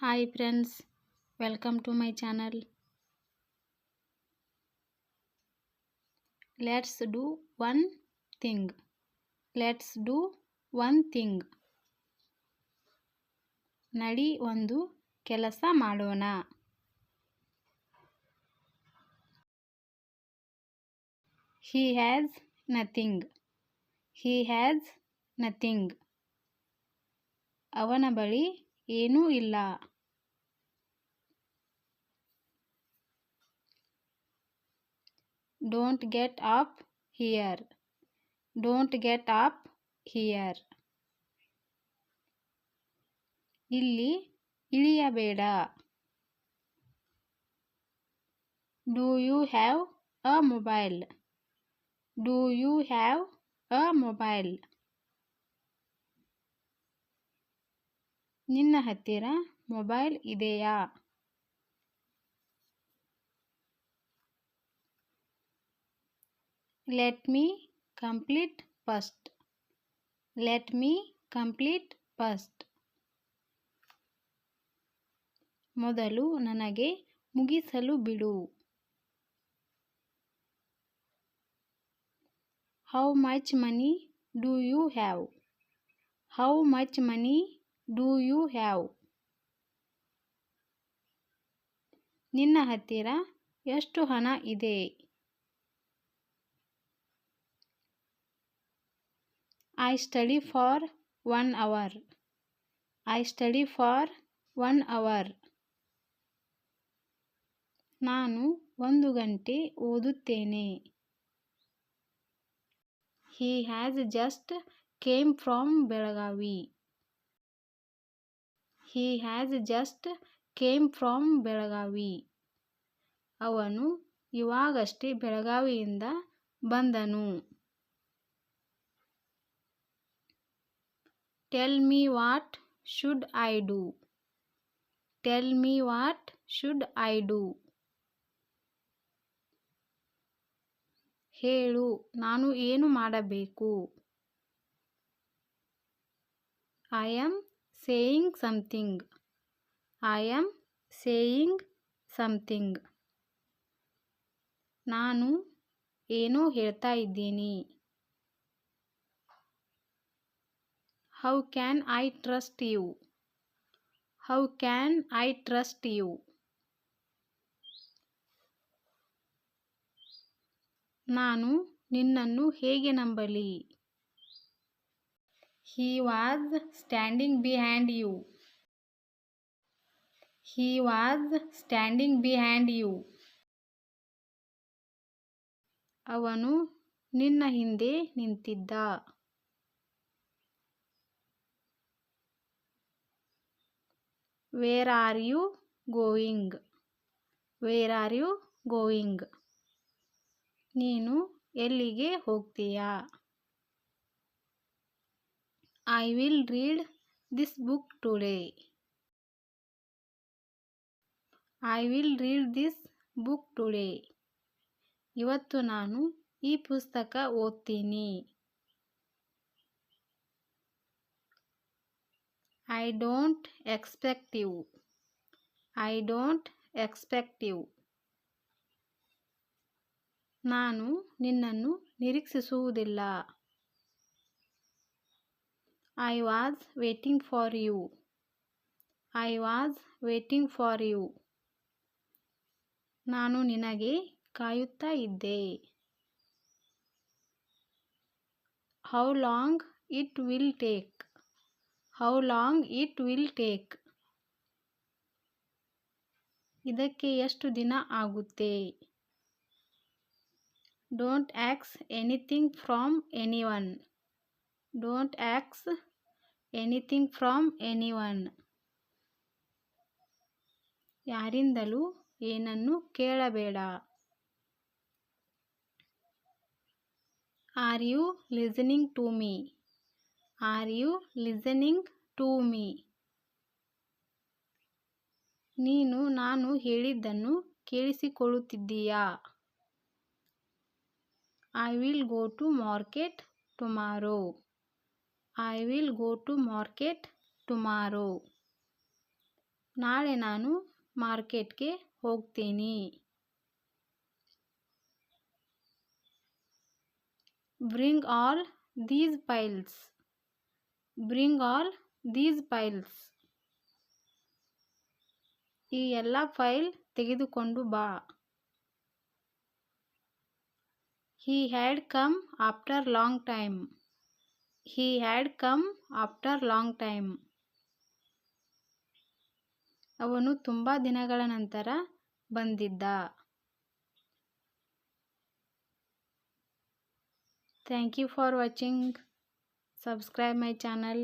Hi friends welcome to my channel let's do one thing let's do one thing ನಡಿ ಒಂದು ಕೆಲಸ ಮಾಡೋಣ. He has nothing he has nothing ಅವನ ಬಳಿ ಏನೂ ಇಲ್ಲ. Don't get up here don't get up here ಇಲ್ಲಿ ಇಳಿಯಬೇಡ. Do you have a mobile do you have a mobile ನಿನ್ನ ಹತ್ತಿರ ಮೊಬೈಲ್ ಇದೆಯಾ? Let me complete first let me complete first ಮೊದಲು ನನಗೆ ಮುಗಿಸಲು ಬಿಡು. How much money do you have how much money do you have ನಿನ್ನ ಹತ್ತಿರ ಎಷ್ಟು ಹಣ ಇದೆ? I study for one hour I study for one hour ನಾನು ಒಂದು ಗಂಟೆ ಓದುತ್ತೇನೆ. He has just came from Belagavi he has just came from Belagavi ಅವನು ಇವಾಗಷ್ಟೇ ಬೆಳಗಾವಿಯಿಂದ ಬಂದನು. Tell me what should I do tell me what should I do ಹೇಳು, ನಾನು ಏನು ಮಾಡಬೇಕು? I am saying something I am saying something ನಾನು ಏನೋ ಹೇಳ್ತಾ ಇದ್ದೀನಿ. How can I trust you how can I trust you ನಾನು ನಿನ್ನನ್ನು ಹೇಗೆ ನಂಬಲಿ? He was standing behind you he was standing behind you ಅವನು ನಿನ್ನ ಹಿಂದೆ ನಿಂತಿದ್ದ. Where are you going where are you going ನೀನು ಎಲ್ಲಿಗೆ ಹೋಗ್ತೀಯಾ? I will read this book today I will read this book today ಇವತ್ತು ನಾನು ಈ ಪುಸ್ತಕ ಓದ್ತೀನಿ. I don't expect you I don't expect you ನಾನು ನಿನ್ನನ್ನು ನಿರೀಕ್ಷಿಸುವುದಿಲ್ಲ. I was waiting for you I was waiting for you ನಾನು ನಿನಗೆ ಕಾಯುತ್ತಾ ಇದ್ದೆ. How long it will take how long it will take ಇದಕ್ಕೆ ಎಷ್ಟು ದಿನ ಆಗುತ್ತೆ? Don't acts anything from any one don't acts anything from any one ಯಾರಿಂದಲೂ ಏನನ್ನು ಕೇಳಬೇಡ. Are you listening to me are you listening to me ನೀನು, ನಾನು ಹೇಳಿದ್ದನ್ನು ಕೇಳಿಸಿಕೊಳ್ಳುತ್ತಿದ್ದೀಯಾ? I will go to market tomorrow I will go to market tomorrow ನಾಳೆ ನಾನು ಮಾರ್ಕೆಟ್ಗೆ ಹೋಗ್ತೀನಿ. Bring all these files bring all these files ಈ ಎಲ್ಲ ಫೈಲ್ ತೆಗೆದುಕೊಂಡು ಬಾ. He had come after long time he had come after long time ಅವನು ತುಂಬ ದಿನಗಳ ನಂತರ ಬಂದಿದ್ದ. Thank you for watching subscribe my channel